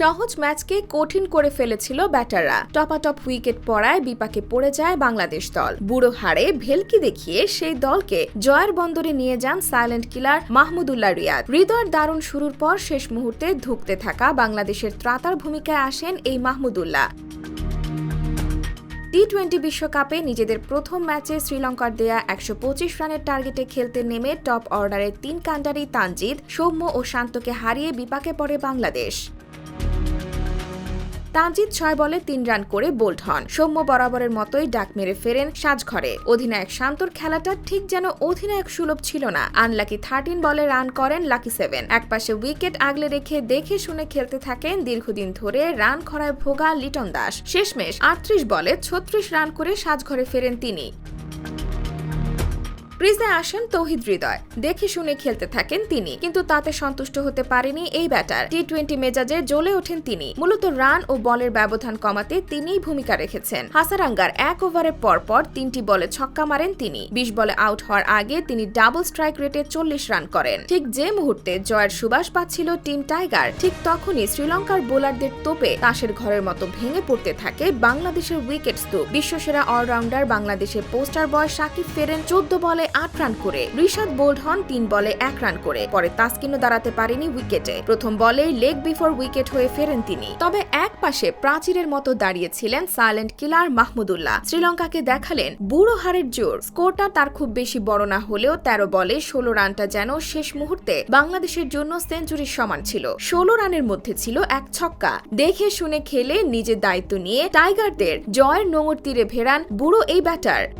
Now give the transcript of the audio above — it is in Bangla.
সহজ ম্যাচকে কঠিন করে ফেলেছিল ব্যাটাররা। টপাটপ উইকেট পড়ায় বিপাকে পড়ে যায় বাংলাদেশ দল। বুড়ো হারে ভেলকি দেখিয়ে সেই দলকে জয়ের বন্দরে নিয়ে যান সাইলেন্ট কিলার মাহমুদুল্লাহ রিয়াদ। হৃদয়ের দারুণ শুরুর পর শেষ মুহূর্তে ধুঁকতে থাকা বাংলাদেশের ত্রাতার ভূমিকায় আসেন এই মাহমুদুল্লাহ। টি টোয়েন্টি বিশ্বকাপে নিজেদের প্রথম ম্যাচে শ্রীলঙ্কার দেয়া একশো পঁচিশ রানের টার্গেটে খেলতে নেমে টপ অর্ডারের তিন কান্ডারি তানজিদ, সৌম্য ও শান্তকে হারিয়ে বিপাকে পড়ে বাংলাদেশ। তানজিদ ছয় বলে তিন রান করে বোল্ড হন। সৌম্য বরাবরের মতোই ডাক মেরে ফেরেন সাজঘরে। অধিনায়ক শান্তর খেলাটা ঠিক যেন অধিনায়ক সুলভ ছিল না। আনলাকি থার্টিন বলে রান করেন লাকি সেভেন। একপাশে উইকেট আগলে রেখে দেখে শুনে খেলতে থাকেন দীর্ঘদিন ধরে রান খরায় ভোগা লিটন দাস। শেষমেশ আটত্রিশ বলে ছত্রিশ রান করে সাজঘরে ফেরেন তিনি। ক্রিজে আসেন তৌহিদ হৃদয়। দেখে শুনে খেলতে থাকেন তিনি, কিন্তু তাতে সন্তুষ্ট হতে পারেনি এই ব্যাটার। টি টোয়েন্টি মেজাজে জ্বলে ওঠেন তিনি। মূলত রান ও বলের ব্যবধান কমাতে তিনিই ভূমিকা রেখেছেন। হাসারাঙ্গার এক ওভারে পরপর তিনটি বলে ছক্কা মারেন তিনি। বিশ বলে আউট হওয়ার আগে তিনি ডাবল স্ট্রাইক রেটে চল্লিশ রান করেন। ঠিক যে মুহূর্তে জয়ের সুবাস পাচ্ছিল টিম টাইগার, ঠিক তখনই শ্রীলঙ্কার বোলারদের তোপে তাসের ঘরের মতো ভেঙে পড়তে থাকে বাংলাদেশের উইকেট স্তূপ। বিশ্বসেরা অলরাউন্ডার বাংলাদেশের পোস্টার বয় সাকিব ফেরেন চোদ্দ বলে আট রান করে। রিশাদ বোল্ড হন তিন বলে এক রান করে। পরে তাসকিনও দাঁড়াতে পারেনি উইকেটে। প্রথম বলে লেগ বিফোর উইকেট হয়ে ফেরেন তিনি। তবে এক পাশে প্রাচীরের মতো দাঁড়িয়েছিলেন সাইলেন্ট কিলার মাহমুদুল্লাহ। শ্রীলঙ্কাকে দেখালেন বুড়ো হারের জোর। স্কোরটা তার খুব বেশি বড় না হলেও তেরো বলে ষোলো রানটা যেন শেষ মুহূর্তে বাংলাদেশের জন্য সেঞ্চুরির সমান ছিল। ষোলো রানের মধ্যে ছিল এক ছক্কা। দেখে শুনে খেলে নিজের দায়িত্ব নিয়ে টাইগারদের জয়ের নোঙর তীরে ভেড়ান বুড়ো এই batter.